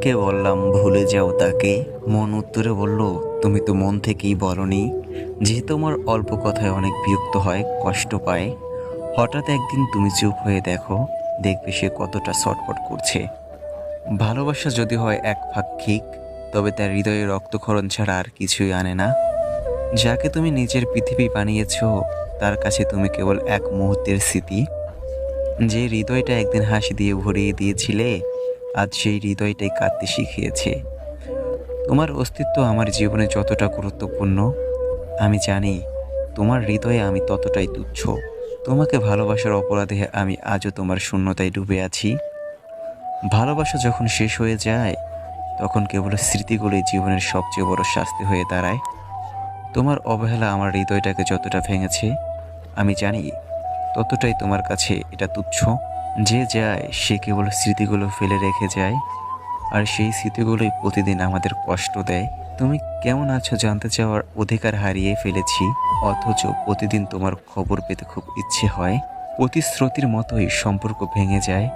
মনকে বললাম, ভুলে যাও তাকে। মন উত্তরে বলল, তুমি তো মন থেকেই বলনি। যে তোমার অল্প কথায় অনেক বিরক্ত হয়, কষ্ট পায়, হঠাৎ একদিন তুমি চুপ হয়ে দেখো, দেখবে সে কতটা ছটফট করছে। ভালোবাসা যদি হয় এক পাক্ষিক তবে তার হৃদয়ে রক্তক্ষরণ ছাড়া আর কিছুই আনে না। যাকে তুমি নিজের পৃথিবী বানিয়েছ, তার কাছে তুমি কেবল এক মুহূর্তের স্মৃতি। যে হৃদয়টা একদিন হাসি দিয়ে ভরিয়ে দিয়েছিলে আজ সেই হৃদয়টাই কাঁদতে শিখিয়েছে। তোমার অস্তিত্ব আমার জীবনে যতটা গুরুত্বপূর্ণ, আমি জানি তোমার হৃদয়ে আমি ততটাই তুচ্ছ। তোমাকে ভালোবাসার অপরাধে আমি আজও তোমার শূন্যতায় ডুবে আছি। ভালোবাসা যখন শেষ হয়ে যায়, তখন কেবল স্মৃতিগুলোই জীবনের সবচেয়ে বড় শাস্তি হয়ে দাঁড়ায়। তোমার অবহেলা আমার হৃদয়টাকে যতটা ভেঙেছে, আমি জানি ততটাই তোমার কাছে এটা তুচ্ছ। যে যায়, সে কেবল স্মৃতিগুলো ফেলে রেখে যায়, আর সেই স্মৃতিগুলোই প্রতিদিন আমাদের কষ্ট দেয়। তুমি কেমন আছো জানতে চাওয়ার অধিকার হারিয়ে ফেলেছি, অথচ প্রতিদিন তোমার খবর পেতে খুব ইচ্ছে হয়। প্রতিশ্রুতির মতোই সম্পর্ক ভেঙে যায়,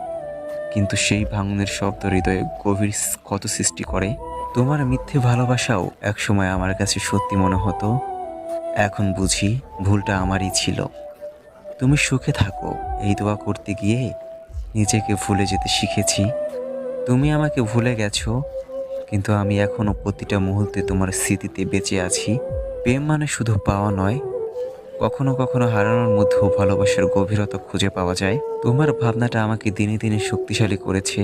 কিন্তু সেই ভাঙনের শব্দ হৃদয়ে গভীর ক্ষত সৃষ্টি করে। তোমার মিথ্যে ভালোবাসাও একসময় আমার কাছে সত্যি মনে হতো। এখন বুঝি ভুলটা আমারই ছিল। তুমি সুখে থাকো, এই দোয়া করতে গিয়ে নিজেকে ভুলে যেতে শিখেছি। তুমি আমাকে ভুলে গেছো, কিন্তু আমি এখনও প্রতিটা মুহূর্তে তোমার স্মৃতিতে বেঁচে আছি। প্রেম মানে শুধু পাওয়া নয়, কখনো কখনো হারানোর মধ্যেও ভালোবাসার গভীরতা খুঁজে পাওয়া যায়। তোমার ভাবনাটা আমাকে দিনে দিনে শক্তিশালী করেছে,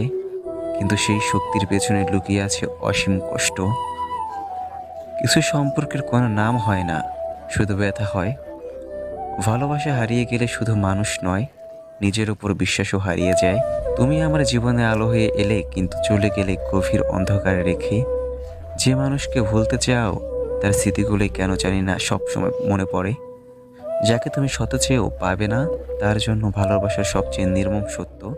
কিন্তু সেই শক্তির পেছনে লুকিয়ে আছে অসীম কষ্ট। কিছু সম্পর্কের কোনো নাম হয় না, শুধু ব্যথা হয়। ভালোবাসা হারিয়ে গেলে শুধু মানুষ নয় নিজের উপর বিশ্বাসও হারিয়ে যায়। তুমি আমার জীবনে আলো হয়ে এলে কিন্তু চলে গেলে গভীর অন্ধকারে রেখে যে মানুষকে ভুলতে চাও, তার স্মৃতিগুলো কেন জানি না সবসময় মনে পড়ে। যাকে তুমি শত চেয়েও পাবে না, তার জন্য ভালোবাসার সবচেয়ে নির্মম সত্য